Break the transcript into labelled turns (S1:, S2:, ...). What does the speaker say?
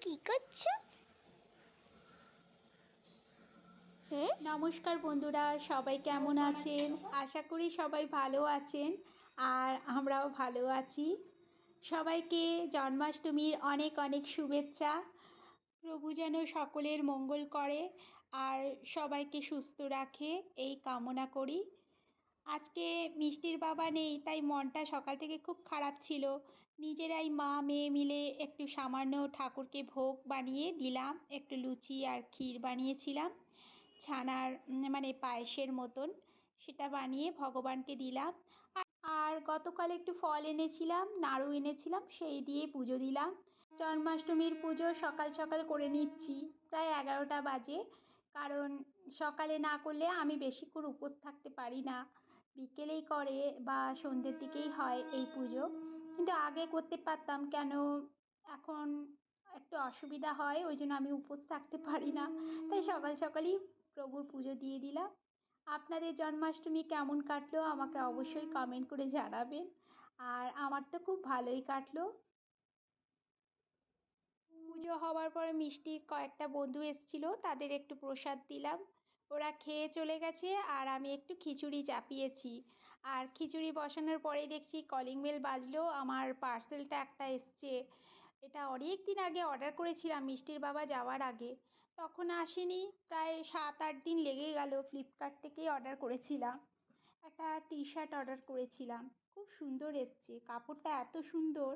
S1: কি করছ?
S2: নমস্কার বন্ধুরা সবাই কেমন আছেন? আশা করি সবাই ভালো আছেন আর আমরাও ভালো আছি। সবাইকে জন্মাষ্টমীর অনেক অনেক শুভেচ্ছা। প্রভু যেন সকলের মঙ্গল করে আর সবাইকে সুস্থ রাখে এই কামনা করি। আজকে মিষ্টির বাবা নেই, তাই মনটা সকাল থেকে খুব খারাপ ছিল। নিজেরাই মা, মেয়ে মিলে একটু সামান্য ঠাকুরকে ভোগ বানিয়ে দিলাম, একটু লুচি আর ক্ষীর বানিয়েছিলাম, ছানার মানে পায়েসের মতন। সেটা বানিয়ে ভগবানকে দিলাম। আর- গতকাল একটু ফল এনেছিলাম, নাড়ু এনেছিলাম, সেই দিয়ে পুজো দিলাম। জন্মাষ্টমীর পুজো সকাল সকাল করে নিচ্ছি, প্রায় এগারোটা বাজে। কারণ সকালে না করলে আমি বেশিক্ষণ উপোস থাকতে পারি না। বিকেলেই করে বা সন্ধ্যের দিকেই হয় এই পুজো। কিন্তু আগে করতে পারতাম, কেন এখন একটু অসুবিধা হয়, ওই জন্য আমি উপোস থাকতে পারি না। তাই সকাল সকালই প্রভুর পুজো দিয়ে দিলাম। আপনাদের জন্মাষ্টমী কেমন কাটলো আমাকে অবশ্যই কমেন্ট করে জানাবেন। আর আমার তো খুব ভালোই কাটলো। পুজো হওয়ার পরে মিষ্টি কয়েকটা বন্ধু এসেছিল, তাদের একটু প্রসাদ দিলাম। ওরা খেয়ে চলে গেছে আর আমি একটু খিচুড়ি চাপিয়েছি। আর খিচুড়ি বসানোর পরেই দেখছি কলিং বেল বাজলো, আমার পার্সেলটা একটা এসছে। এটা অনেক দিন আগে অর্ডার করেছিলাম মিষ্টির বাবা যাওয়ার আগে। তখন আসেনি, প্রায় সাত আট দিন লেগে গেল ফ্লিপকার্ট থেকেই অর্ডার করেছিলাম। একটা টি শার্ট অর্ডার করেছিলাম। খুব সুন্দর এসছে, কাপড়টা এত সুন্দর।